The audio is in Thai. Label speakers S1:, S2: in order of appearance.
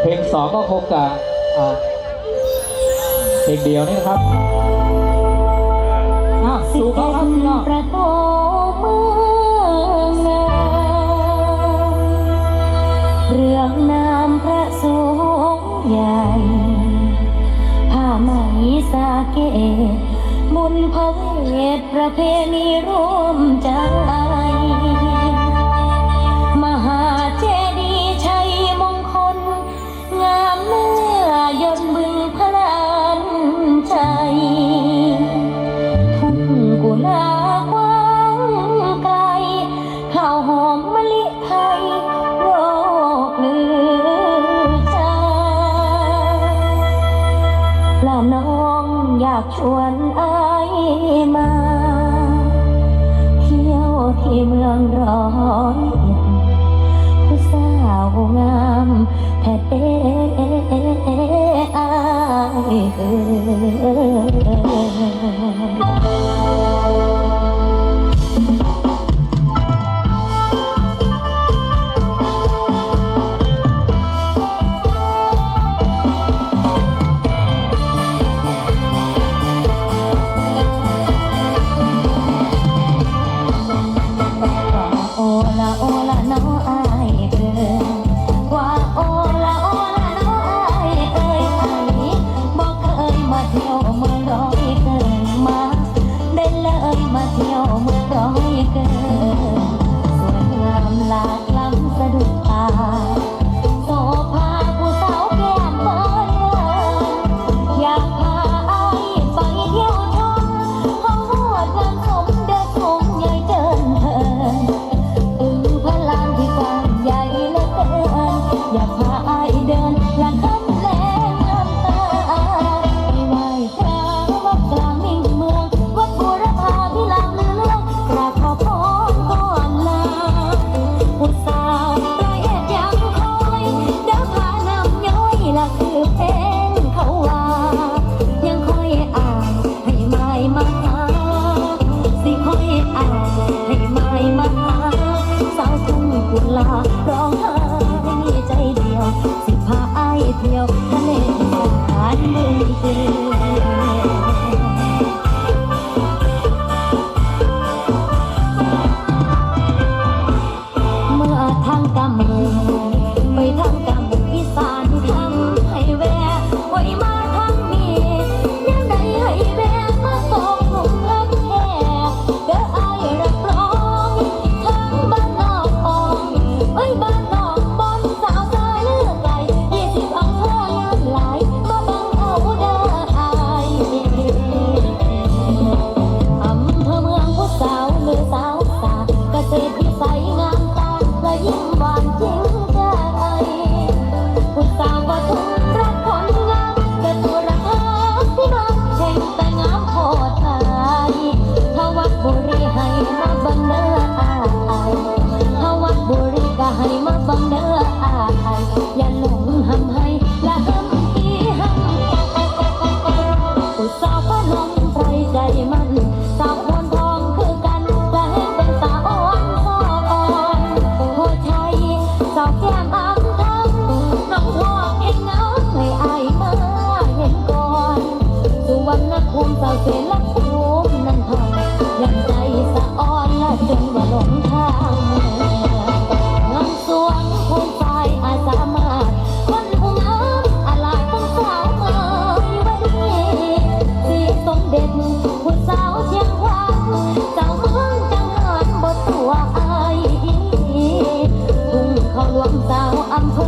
S1: เพลงสองก็คงจะเพลงเดียวนี่นะครับ
S2: สู่
S1: เขาคดีน้อ
S2: ประตูเรื่องนามพระสงใหญ่ผ้าไหมสาเกตบุญพรเวทประเพณีร่วมใจ องอยากชวนอายมา เที่ยวที่เมืองร้อย I'm อย่าหลงหำให้ละหำอีหำอุตส่าห์พนมไพรใจมัน i'm thu